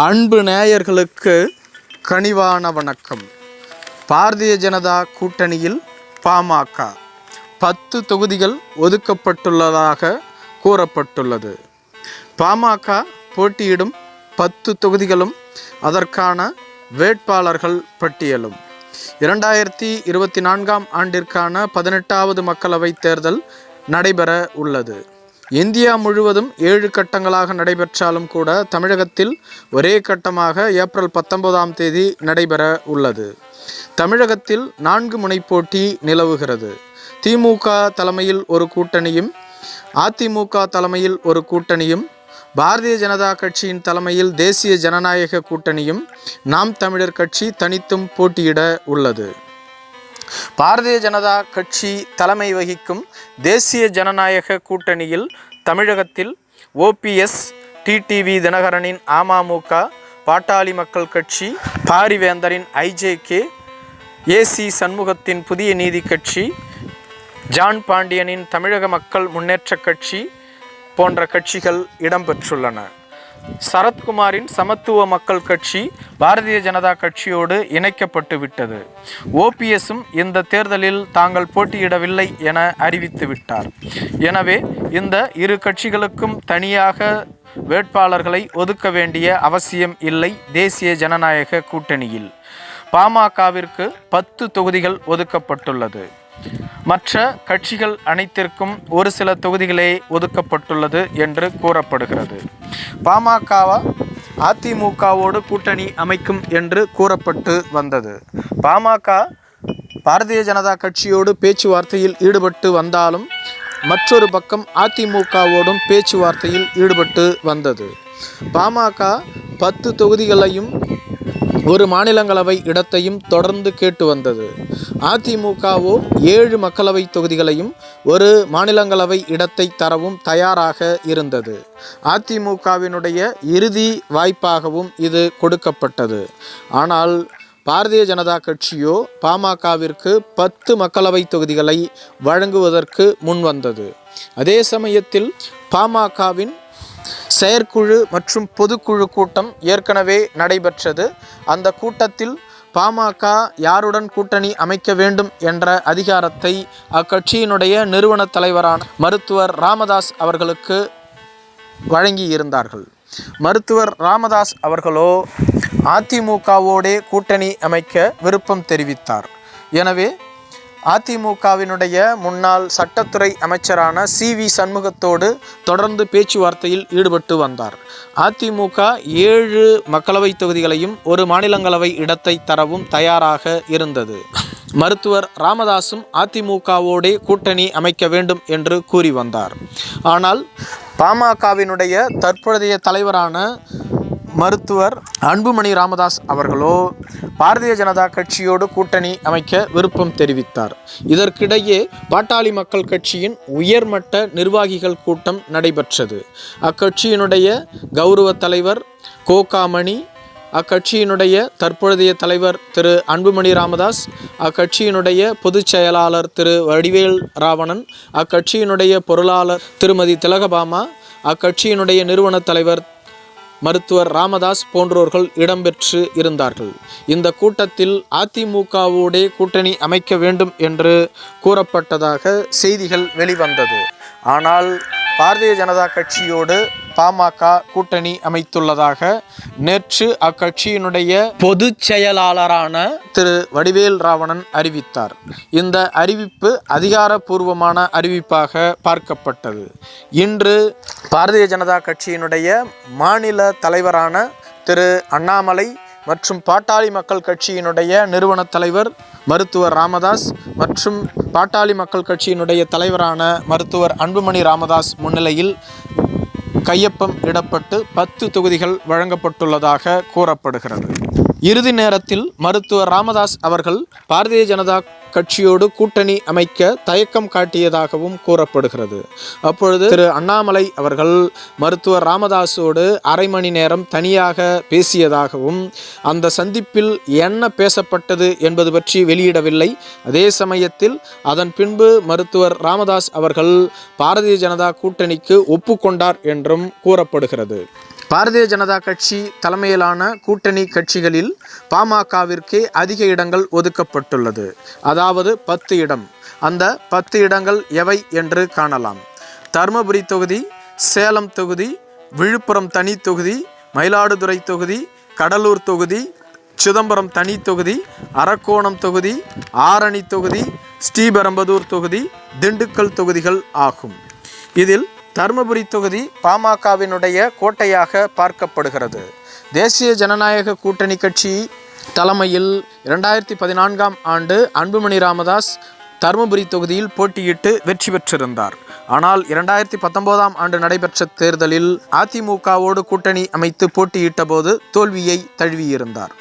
அன்பு நேயர்களுக்கு கனிவான வணக்கம். பாரதிய ஜனதா கூட்டணியில் பாமக பத்து தொகுதிகள் ஒதுக்கப்பட்டுள்ளதாக கூறப்பட்டுள்ளது. பாமக போட்டியிடும் பத்து தொகுதிகளும் அதற்கான வேட்பாளர்கள் பட்டியலும். இரண்டாயிரத்தி இருபத்தி நான்காம் ஆண்டிற்கான பதினெட்டாவது மக்களவைத் தேர்தல் நடைபெற உள்ளது. இந்தியா முழுவதும் ஏழு கட்டங்களாக நடைபெற்றாலும் கூட தமிழகத்தில் ஒரே கட்டமாக ஏப்ரல் பத்தொன்பதாம் தேதி நடைபெற உள்ளது. தமிழகத்தில் நான்கு முனை போட்டி நிலவுகிறது. திமுக தலைமையில் ஒரு கூட்டணியும் அதிமுக தலைமையில் ஒரு கூட்டணியும் பாரதிய ஜனதா கட்சியின் தலைமையில் தேசிய ஜனநாயக கூட்டணியும் நாம் தமிழர் கட்சி தனித்தும் போட்டியிட உள்ளது. பாரதிய ஜனதா கட்சி தலைமை வகிக்கும் தேசிய ஜனநாயக கூட்டணியில் தமிழகத்தில் ஓபிஎஸ் டிடிவி தினகரனின் அமமுக பாட்டாளி மக்கள் கட்சி பாரிவேந்தரின் ஐஜேகே ஏசி சண்முகத்தின் புதிய நீதி கட்சி ஜான் பாண்டியனின் தமிழக மக்கள் முன்னேற்றக் கட்சி போன்ற கட்சிகள் இடம்பெற்றுள்ளன. சரத்குமாரின் சமத்துவ மக்கள் கட்சி பாரதிய ஜனதா கட்சியோடு இணைக்கப்பட்டு விட்டது. ஓபிஎஸும் இந்த தேர்தலில் தாங்கள் போட்டியிடவில்லை என அறிவித்து விட்டார். எனவே இந்த இரு கட்சிகளுக்கும் தனியாக வேட்பாளர்களை ஒதுக்க வேண்டிய அவசியம் இல்லை தேசிய ஜனநாயக கூட்டணியில். பாமகவிற்கு பத்து தொகுதிகள் ஒதுக்கப்பட்டுள்ளது. மற்ற கட்சிகள் அனைத்திற்கும் ஒரு சில தொகுதிகளே ஒதுக்கப்பட்டுள்ளது என்று கூறப்படுகிறது. பாமகவா? அதிமுகவோடு கூட்டணி அமைக்கும் என்று கூறப்பட்டு வந்தது. பாமக பாரதிய ஜனதா கட்சியோடு பேச்சுவார்த்தையில் ஈடுபட்டு வந்தாலும் மற்றொரு பக்கம் அதிமுகவோடும் பேச்சுவார்த்தையில் ஈடுபட்டு வந்தது. பாமக பத்து தொகுதிகளையும் ஒரு மாநிலங்களவை இடத்தையும் தொடர்ந்து கேட்டு வந்தது. அதிமுகவோ ஏழு மக்களவை தொகுதிகளையும் ஒரு மாநிலங்களவை இடத்தை தரவும் தயாராக இருந்தது. அதிமுகவினுடைய இறுதி வாய்ப்பாகவும் இது கொடுக்கப்பட்டது. ஆனால் பாரதிய ஜனதா கட்சியோ பாமகவிற்கு பத்து மக்களவை தொகுதிகளை வழங்குவதற்கு முன்வந்தது. அதே சமயத்தில் பாமகவின் செயற்குழு மற்றும் பொதுக்குழு கூட்டம் ஏற்கனவே நடைபெற்றது. அந்த கூட்டத்தில் பாமக யாருடன் கூட்டணி அமைக்க வேண்டும் என்ற அதிகாரத்தை அக்கட்சியினுடைய நிறுவன தலைவரான மருத்துவர் ராமதாஸ் அவர்களுக்கு வழங்கி இருந்தார்கள் மருத்துவர் ராமதாஸ் அவர்களோ அதிமுகவோடே கூட்டணி அமைக்க விருப்பம் தெரிவித்தார். எனவே அதிமுகவினுடைய முன்னாள் சட்டத்துறை அமைச்சரான சி வி சண்முகத்தோடு தொடர்ந்து பேச்சுவார்த்தையில் ஈடுபட்டு வந்தார். அதிமுக ஏழு மக்களவை தொகுதிகளையும் ஒரு மாநிலங்களவை இடத்தை தரவும் தயாராக இருந்தது. மருத்துவர் ராமதாசும் அதிமுகவோடே கூட்டணி அமைக்க வேண்டும் என்று கூறி வந்தார். ஆனால் பாமகவினுடைய தற்போதைய தலைவரான மருத்துவர் அன்புமணி ராமதாஸ் அவர்களோ பாரதிய ஜனதா கட்சியோடு கூட்டணி அமைக்க விருப்பம் தெரிவித்தார். இதற்கிடையே பாட்டாளி மக்கள் கட்சியின் உயர்மட்ட நிர்வாகிகள் கூட்டம் நடைபெற்றது. அக்கட்சியினுடைய கௌரவ தலைவர் கோகாமணி அக்கட்சியினுடைய தற்பொழுதைய தலைவர் திரு அன்புமணி ராமதாஸ் அக்கட்சியினுடைய பொதுச் செயலாளர் திரு வடிவேல் ராவணன் அக்கட்சியினுடைய பொருளாளர் திருமதி திலகபாமா அக்கட்சியினுடைய நிறுவன தலைவர் மருத்துவர் ராமதாஸ் போன்றோர்கள் இடம்பெற்று இருந்தார்கள். இந்த கூட்டத்தில் அதிமுகவோடே கூட்டணி அமைக்க வேண்டும் என்று கூறப்பட்டதாக செய்திகள் வெளிவந்தது. ஆனால் பாரதிய ஜனதா கட்சியோடு பாமக கூட்டணி அமைத்துள்ளதாக நேற்று அக்கட்சியினுடைய பொதுச் செயலாளரான திரு வடிவேல் ராவணன் அறிவித்தார். இந்த அறிவிப்பு அதிகாரப்பூர்வமான அறிவிப்பாக பார்க்கப்பட்டது. இன்று பாரதிய ஜனதா கட்சியினுடைய மாநில தலைவரான திரு அண்ணாமலை மற்றும் பாட்டாளி மக்கள் கட்சியினுடைய நிறுவன தலைவர் மருத்துவர் ராமதாஸ் மற்றும் பாட்டாளி மக்கள் கட்சியினுடைய தலைவரான மருத்துவர் அன்புமணி ராமதாஸ் முன்னிலையில் கையொப்பம் இடப்பட்டு பத்து தொகுதிகள் வழங்கப்பட்டுள்ளதாக கூறப்படுகிறது. இறுதி நேரத்தில் மருத்துவர் ராமதாஸ் அவர்கள் பாரதிய ஜனதா கட்சியோடு கூட்டணி அமைக்க தயக்கம் காட்டியதாகவும் கூறப்படுகிறது. அப்பொழுது திரு அண்ணாமலை அவர்கள் மருத்துவர் ராமதாஸோடு அரை மணி நேரம் தனியாக பேசியதாகவும் அந்த சந்திப்பில் என்ன பேசப்பட்டது என்பது பற்றி வெளியிடவில்லை. அதே சமயத்தில் அதன் பின்பு மருத்துவர் ராமதாஸ் அவர்கள் பாரதிய ஜனதா கூட்டணிக்கு ஒப்புக்கொண்டார் என்றும் கூறப்படுகிறது. பாரதிய ஜனதா கட்சி தலைமையிலான கூட்டணி கட்சிகளில் பாமகவிற்கே அதிக இடங்கள் ஒதுக்கப்பட்டுள்ளது. அதாவது பத்து இடம். அந்த பத்து இடங்கள் எவை என்று காணலாம். தருமபுரி தொகுதி சேலம் தொகுதி விழுப்புரம் தனி தொகுதி மயிலாடுதுறை தொகுதி கடலூர் தொகுதி சிதம்பரம் தனி தொகுதி அரக்கோணம் தொகுதி ஆரணி தொகுதி ஸ்ரீபெரம்பதூர் தொகுதி திண்டுக்கல் தொகுதிகள் ஆகும். இதில் தருமபுரி தொகுதி பாமகவினுடைய கோட்டையாக பார்க்கப்படுகிறது. தேசிய ஜனநாயக கூட்டணி கட்சி தலைமையில் இரண்டாயிரத்தி பதினான்காம் ஆண்டு அன்புமணி ராமதாஸ் தருமபுரி தொகுதியில் போட்டியிட்டு வெற்றி பெற்றிருந்தார். ஆனால் இரண்டாயிரத்தி பத்தொன்பதாம் ஆண்டு நடைபெற்ற தேர்தலில் அதிமுகவோடு கூட்டணி அமைத்து போட்டியிட்ட போது தோல்வியை தழுவியிருந்தார்.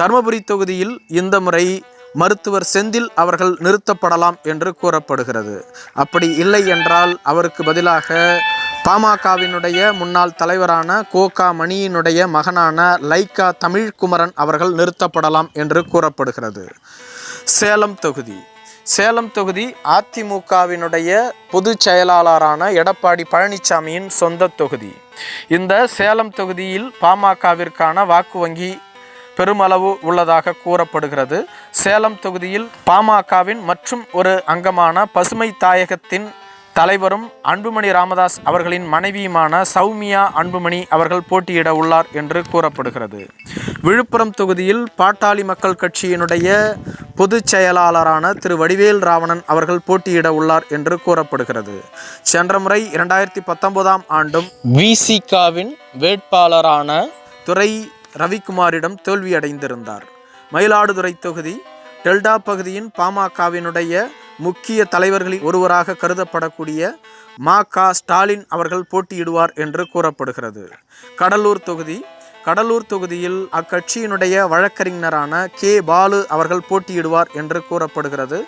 தருமபுரி தொகுதியில் இந்த முறை மருத்துவர் செந்தில் அவர்கள் நிறுத்தப்படலாம் என்று கூறப்படுகிறது. அப்படி இல்லை என்றால் அவருக்கு பதிலாக பாமகவினுடைய முன்னாள் தலைவரான கோகா மணியினுடைய மகனான லைக்கா தமிழ்குமரன் அவர்கள் நிறுத்தப்படலாம் என்று கூறப்படுகிறது. சேலம் தொகுதி. சேலம் தொகுதி அதிமுகவினுடைய பொதுச் செயலாளரான எடப்பாடி பழனிசாமியின் சொந்த தொகுதி. இந்த சேலம் தொகுதியில் பாமகவிற்கான வாக்கு வங்கி பெருமளவு உள்ளதாக கூறப்படுகிறது. சேலம் தொகுதியில் பாமகவின் மற்றும் ஒரு அங்கமான பசுமை தாயகத்தின் தலைவரும் அன்புமணி ராமதாஸ் அவர்களின் மனைவியுமான சௌமியா அன்புமணி அவர்கள் போட்டியிட உள்ளார் என்று கூறப்படுகிறது. விழுப்புரம் தொகுதியில் பாட்டாளி மக்கள் கட்சியினுடைய பொதுச் செயலாளரான திரு வடிவேல் ராவணன் அவர்கள் போட்டியிட உள்ளார் என்று கூறப்படுகிறது. சென்ற முறை இரண்டாயிரத்தி பத்தொன்பதாம் ஆண்டும் விசிகாவின் வேட்பாளரான துரை ரவிக்குமாரிடம் தோல்வியடைந்திருந்தார். மயிலாடுதுறை தொகுதி டெல்டா பகுதியின் பாமகவினுடைய முக்கிய தலைவர்களில் ஒருவராக கருதப்படக்கூடிய மா கா. ஸ்டாலின் அவர்கள் போட்டியிடுவார் என்று கூறப்படுகிறது. கடலூர் தொகுதி கடலூர் தொகுதியில் அக்கட்சியினுடைய வழக்கறிஞரான கே. பாலு அவர்கள் போட்டியிடுவார் என்று கூறப்படுகிறது.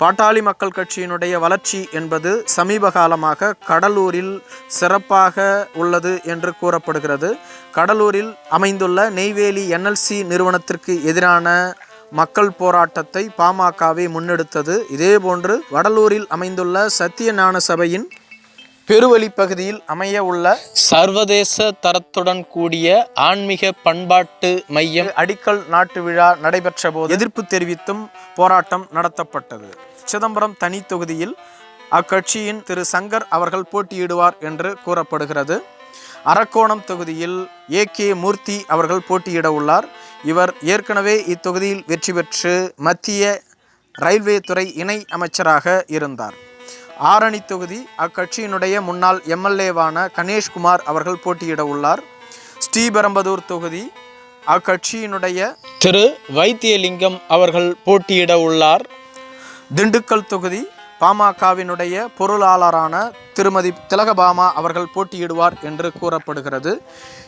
பாட்டாளி மக்கள் கட்சியினுடைய வளர்ச்சி என்பது சமீப காலமாக கடலூரில் சிறப்பாக உள்ளது என்று கூறப்படுகிறது. கடலூரில் அமைந்துள்ள நெய்வேலி என்எல்சி நிறுவனத்திற்கு எதிரான மக்கள் போராட்டத்தை பாமகவே முன்னெடுத்தது. இதேபோன்று வடலூரில் அமைந்துள்ள சத்தியஞான சபையின் பெருவழி பகுதியில் அமைய உள்ள சர்வதேச தரத்துடன் கூடிய ஆன்மீக பண்பாட்டு மையம் அடிக்கல் நாட்டு விழா நடைபெற்ற போது எதிர்ப்பு தெரிவித்தும் போராட்டம் நடத்தப்பட்டது. சிதம்பரம் தனி தொகுதியில் அக்கட்சியின் திரு சங்கர் அவர்கள் போட்டியிடுவார் என்று கூறப்படுகிறது. அரக்கோணம் தொகுதியில் ஏ கே மூர்த்தி அவர்கள் போட்டியிட உள்ளார். இவர் ஏற்கனவே இத்தொகுதியில் வெற்றி பெற்று மத்திய ரயில்வே துறை இணை அமைச்சராக இருந்தார். ஆரணி தொகுதி அக்கட்சியினுடைய முன்னாள் எம்எல்ஏவான கணேஷ்குமார் அவர்கள் போட்டியிட உள்ளார். ஸ்ரீபெரும்புதூர் தொகுதி அக்கட்சியினுடைய திரு வைத்தியலிங்கம் அவர்கள் போட்டியிட உள்ளார். திண்டுக்கல் தொகுதி பாமகவினுடைய பொருளாளரான திருமதி திலகபாமா அவர்கள் போட்டியிடுவார் என்று கூறப்படுகிறது.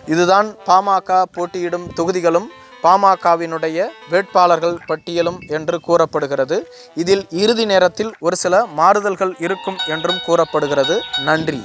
இதுதான் பாமக போட்டியிடும் தொகுதிகளும். பாமகவினுடைய வேட்பாளர்கள் பட்டியலும் என்று கூறப்படுகிறது. இதில் இறுதி நேரத்தில் ஒரு சில மாறுதல்கள் இருக்கும் என்றும் கூறப்படுகிறது. நன்றி.